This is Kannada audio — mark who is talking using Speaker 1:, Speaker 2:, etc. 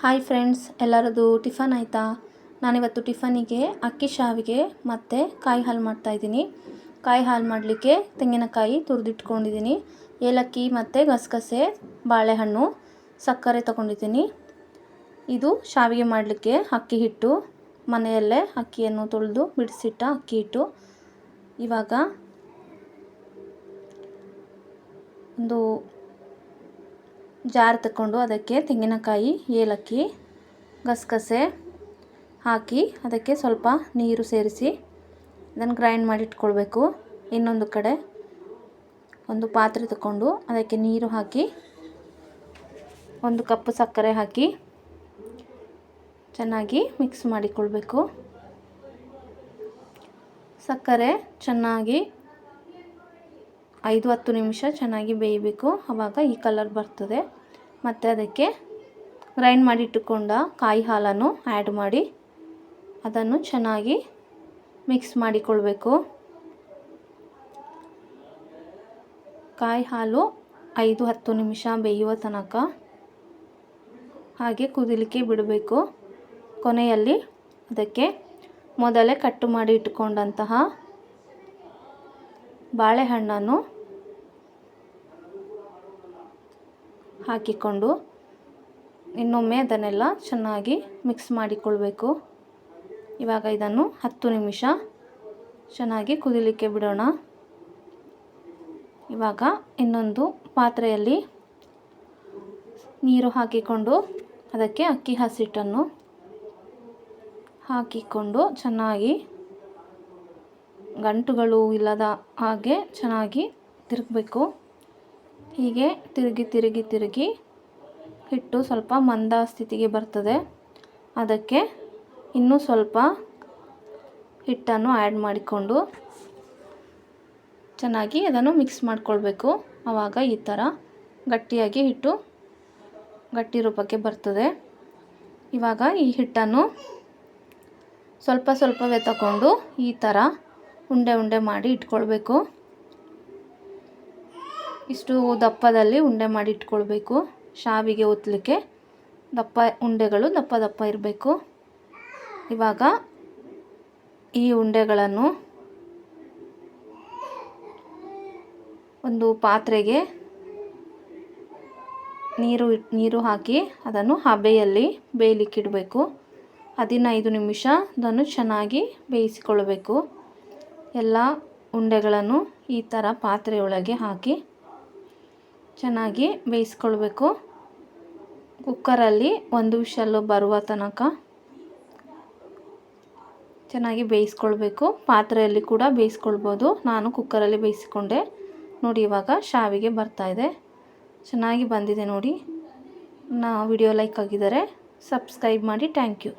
Speaker 1: ಹಾಯ್ ಫ್ರೆಂಡ್ಸ್ ಎಲ್ಲರದು ಟಿಫನ್ ಆಯಿತಾ? ನಾನಿವತ್ತು ಟಿಫನಿಗೆ, ಅಕ್ಕಿ ಶಾವಿಗೆ ಮತ್ತು ಕಾಯಿ ಹಾಲು ಮಾಡ್ತಾಯಿದ್ದೀನಿ ಕಾಯಿ ಹಾಲು ಮಾಡಲಿಕ್ಕೆ ತೆಂಗಿನಕಾಯಿ ತುರಿದಿಟ್ಕೊಂಡಿದ್ದೀನಿ. ಏಲಕ್ಕಿ ಮತ್ತು ಗಸಗಸೆ, ಬಾಳೆಹಣ್ಣು, ಸಕ್ಕರೆ ತೊಗೊಂಡಿದ್ದೀನಿ. ಇದು ಶಾವಿಗೆ ಮಾಡಲಿಕ್ಕೆ ಅಕ್ಕಿ ಹಿಟ್ಟು, ಮನೆಯಲ್ಲೇ ಅಕ್ಕಿಯನ್ನು ತೊಳೆದು ಬಿಡಿಸಿಟ್ಟ ಅಕ್ಕಿ ಹಿಟ್ಟು. ಇವಾಗ ಒಂದು ಜಾರ್ ತಗೊಂಡು ಅದಕ್ಕೆ ತೆಂಗಿನಕಾಯಿ, ಏಲಕ್ಕಿ, ಗಸಗಸೆ ಹಾಕಿ ಅದಕ್ಕೆ ಸ್ವಲ್ಪ ನೀರು ಸೇರಿಸಿ ಅದನ್ನು ಗ್ರೈಂಡ್ ಮಾಡಿ ಇಟ್ಕೊಳ್ಬೇಕು. ಇನ್ನೊಂದು ಕಡೆ ಒಂದು ಪಾತ್ರೆ ತಗೊಂಡು ಅದಕ್ಕೆ ನೀರು ಹಾಕಿ, ಒಂದು ಕಪ್ ಸಕ್ಕರೆ ಹಾಕಿ ಚೆನ್ನಾಗಿ ಮಿಕ್ಸ್ ಮಾಡಿಕೊಳ್ಬೇಕು. ಸಕ್ಕರೆ ಚೆನ್ನಾಗಿ ಐದು ಹತ್ತು ನಿಮಿಷ ಚೆನ್ನಾಗಿ ಬೇಯಬೇಕು. ಆವಾಗ ಈ ಕಲರ್ ಬರ್ತದೆ. ಮತ್ತು ಅದಕ್ಕೆ ಗ್ರೈಂಡ್ ಮಾಡಿ ಇಟ್ಟುಕೊಂಡ ಕಾಯಿ ಹಾಲನ್ನು ಆ್ಯಡ್ ಮಾಡಿ ಅದನ್ನು ಚೆನ್ನಾಗಿ ಮಿಕ್ಸ್ ಮಾಡಿಕೊಳ್ಬೇಕು. ಕಾಯಿ ಹಾಲು ಐದು ಹತ್ತು ನಿಮಿಷ ಬೇಯುವ ತನಕ ಹಾಗೆ ಕುದಿಲಿಕ್ಕೆ ಬಿಡಬೇಕು. ಕೊನೆಯಲ್ಲಿ ಅದಕ್ಕೆ ಮೊದಲೇ ಕಟ್ಟು ಮಾಡಿ ಇಟ್ಟುಕೊಂಡಂತಹ ಬಾಳೆಹಣ್ಣನ್ನು ಹಾಕಿಕೊಂಡು ಇನ್ನೊಮ್ಮೆ ಅದನ್ನೆಲ್ಲ ಚೆನ್ನಾಗಿ ಮಿಕ್ಸ್ ಮಾಡಿಕೊಳ್ಬೇಕು. ಇವಾಗ ಇದನ್ನು ಹತ್ತು ನಿಮಿಷ ಚೆನ್ನಾಗಿ ಕುದಿಲಿಕ್ಕೆ ಬಿಡೋಣ. ಇವಾಗ ಇನ್ನೊಂದು ಪಾತ್ರೆಯಲ್ಲಿ ನೀರು ಹಾಕಿಕೊಂಡು ಅದಕ್ಕೆ ಅಕ್ಕಿ ಹಸಿಟ್ಟನ್ನು ಹಾಕಿಕೊಂಡು ಚೆನ್ನಾಗಿ ಗಂಟುಗಳು ಇಲ್ಲದ ಹಾಗೆ ಚೆನ್ನಾಗಿ ತಿರುಗಬೇಕು. ಹೀಗೆ ತಿರುಗಿ ತಿರುಗಿ ತಿರುಗಿ ಹಿಟ್ಟು ಸ್ವಲ್ಪ ಮಂದ ಸ್ಥಿತಿಗೆ ಬರ್ತದೆ. ಅದಕ್ಕೆ ಇನ್ನೂ ಸ್ವಲ್ಪ ಹಿಟ್ಟನ್ನು ಆ್ಯಡ್ ಮಾಡಿಕೊಂಡು ಚೆನ್ನಾಗಿ ಅದನ್ನು ಮಿಕ್ಸ್ ಮಾಡಿಕೊಳ್ಬೇಕು. ಆವಾಗ ಈ ಥರ ಗಟ್ಟಿಯಾಗಿ ಹಿಟ್ಟು ಗಟ್ಟಿ ರೂಪಕ್ಕೆ ಬರ್ತದೆ. ಇವಾಗ ಈ ಹಿಟ್ಟನ್ನು ಸ್ವಲ್ಪ ಸ್ವಲ್ಪವೇ ತಗೊಂಡು ಈ ಥರ ಉಂಡೆ ಉಂಡೆ ಮಾಡಿ ಇಟ್ಕೊಳ್ಬೇಕು. ಇಷ್ಟು ದಪ್ಪದಲ್ಲಿ ಉಂಡೆ ಮಾಡಿ ಇಟ್ಕೊಳ್ಬೇಕು. ಶಾವಿಗೆ ಒತ್ತಲಿಕ್ಕೆ ದಪ್ಪ ಉಂಡೆಗಳು ದಪ್ಪ ದಪ್ಪ ಇರಬೇಕು. ಇವಾಗ ಈ ಉಂಡೆಗಳನ್ನು ಒಂದು ಪಾತ್ರೆಗೆ ನೀರು ನೀರು ಹಾಕಿ ಅದನ್ನು ಹಬೆಯಲ್ಲಿ ಬೇಯಲಿಕ್ಕಿಡಬೇಕು ಹದಿನೈದು ನಿಮಿಷ ಅದನ್ನು ಚೆನ್ನಾಗಿ ಬೇಯಿಸಿಕೊಳ್ಳಬೇಕು ಎಲ್ಲ ಉಂಡೆಗಳನ್ನು ಈ ಥರ ಪಾತ್ರೆಯೊಳಗೆ ಹಾಕಿ ಚೆನ್ನಾಗಿ ಬೇಯಿಸ್ಕೊಳ್ಬೇಕು. ಕುಕ್ಕರಲ್ಲಿ ಒಂದು ವಿಷಲ್ಲು ಬರುವ ತನಕ ಚೆನ್ನಾಗಿ ಬೇಯಿಸ್ಕೊಳ್ಬೇಕು. ಪಾತ್ರೆಯಲ್ಲಿ ಕೂಡ ಬೇಯಿಸ್ಕೊಳ್ಬೋದು. ನಾನು ಕುಕ್ಕರಲ್ಲಿ ಬೇಯಿಸಿಕೊಂಡೆ. ನೋಡಿ, ಇವಾಗ ಶಾವಿಗೆ ಬರ್ತಾಯಿದೆ ಚೆನ್ನಾಗಿ ಬಂದಿದೆ ನೋಡಿ. ನಾ ವಿಡಿಯೋ ಲೈಕ್ ಆಗಿದ್ದಾರೆ ಸಬ್ಸ್ಕ್ರೈಬ್ ಮಾಡಿ. Thank you.